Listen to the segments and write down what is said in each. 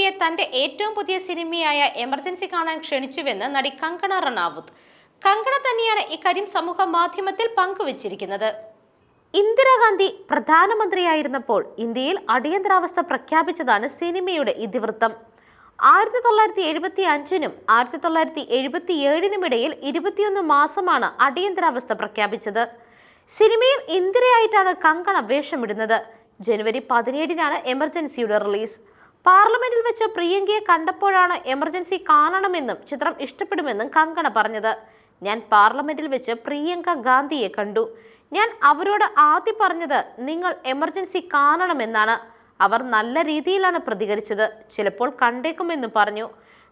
പിയെ തന്റെ ഏറ്റവും പുതിയ സിനിമയായ എമർജൻസി കാണാൻ ക്ഷണിച്ചുവെന്ന് നടി കങ്കണ റണാവുത്ത്. കങ്കണ തന്നെയാണ് ഇക്കാര്യം സമൂഹ മാധ്യമത്തിൽ പങ്കുവച്ചിരിക്കുന്നത്. ഇന്ദിരാഗാന്ധി പ്രധാനമന്ത്രിയായിരുന്നപ്പോൾ ഇന്ത്യയിൽ അടിയന്തരാവസ്ഥ പ്രഖ്യാപിച്ചതാണ് സിനിമയുടെ ഇതിവൃത്തം. ആയിരത്തി തൊള്ളായിരത്തി എഴുപത്തി അഞ്ചിനും ആയിരത്തി തൊള്ളായിരത്തി എഴുപത്തി ഏഴിനും ഇടയിൽ ഇരുപത്തിയൊന്ന് മാസമാണ് അടിയന്തരാവസ്ഥ പ്രഖ്യാപിച്ചത്. സിനിമയിൽ ഇന്ദിരയായിട്ടാണ് കങ്കണ വേഷമിടുന്നത്. ജനുവരി പതിനേഴിനാണ് എമർജൻസിയുടെ റിലീസ്. പാർലമെന്റിൽ വെച്ച് പ്രിയങ്കയെ കണ്ടപ്പോഴാണ് എമർജൻസി കാണണമെന്നും ചിത്രം ഇഷ്ടപ്പെടുമെന്നും കങ്കണ പറഞ്ഞത്. ഞാൻ പാർലമെന്റിൽ വെച്ച് പ്രിയങ്ക ഗാന്ധിയെ കണ്ടു. ഞാൻ അവരോട് ആദ്യം പറഞ്ഞത് നിങ്ങൾ എമർജൻസി കാണണമെന്നാണ്. അവർ നല്ല രീതിയിലാണ് പ്രതികരിച്ചത്. ചിലപ്പോൾ കണ്ടേക്കുമെന്ന് പറഞ്ഞു.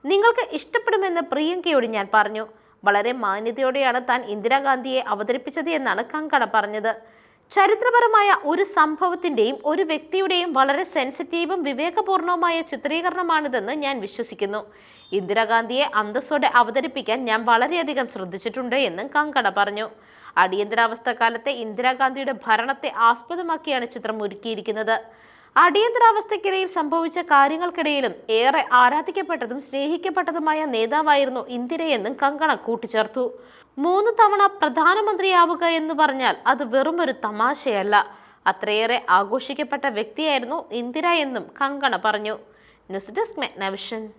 നിങ്ങൾക്ക് ഇഷ്ടപ്പെടുമെന്ന് പ്രിയങ്കയോട് ഞാൻ പറഞ്ഞു. വളരെ മാന്യതയോടെയാണ് താൻ ഇന്ദിരാഗാന്ധിയെ അവതരിപ്പിച്ചത് എന്നാണ് കങ്കണ പറഞ്ഞത്. ചരിത്രപരമായ ഒരു സംഭവത്തിന്റെയും ഒരു വ്യക്തിയുടെയും വളരെ സെൻസിറ്റീവും വിവേകപൂർണവുമായ ചിത്രീകരണമാണിതെന്ന് ഞാൻ വിശ്വസിക്കുന്നു. ഇന്ദിരാഗാന്ധിയെ അന്തസ്സോടെ അവതരിപ്പിക്കാൻ ഞാൻ വളരെയധികം ശ്രദ്ധിച്ചിട്ടുണ്ട് എന്നും കങ്കണ പറഞ്ഞു. അടിയന്തരാവസ്ഥ കാലത്തെ ഇന്ദിരാഗാന്ധിയുടെ ഭരണത്തെ ആസ്പദമാക്കിയാണ് ചിത്രം ഒരുക്കിയിരിക്കുന്നത്. അടിയന്തരാവസ്ഥയ്ക്കിടയിൽ സംഭവിച്ച കാര്യങ്ങൾക്കിടയിലും ഏറെ ആരാധിക്കപ്പെട്ടതും സ്നേഹിക്കപ്പെട്ടതുമായ നേതാവായിരുന്നു ഇന്ദിരയെന്നും കങ്കണ കൂട്ടിച്ചേർത്തു. മൂന്ന് തവണ പ്രധാനമന്ത്രിയാവുക എന്ന് പറഞ്ഞാൽ അത് വെറുമൊരു തമാശയല്ല. അത്രയേറെ ആഘോഷിക്കപ്പെട്ട വ്യക്തിയായിരുന്നു ഇന്ദിര എന്നും കങ്കണ പറഞ്ഞു. News desk മെഗ്നവിഷൻ.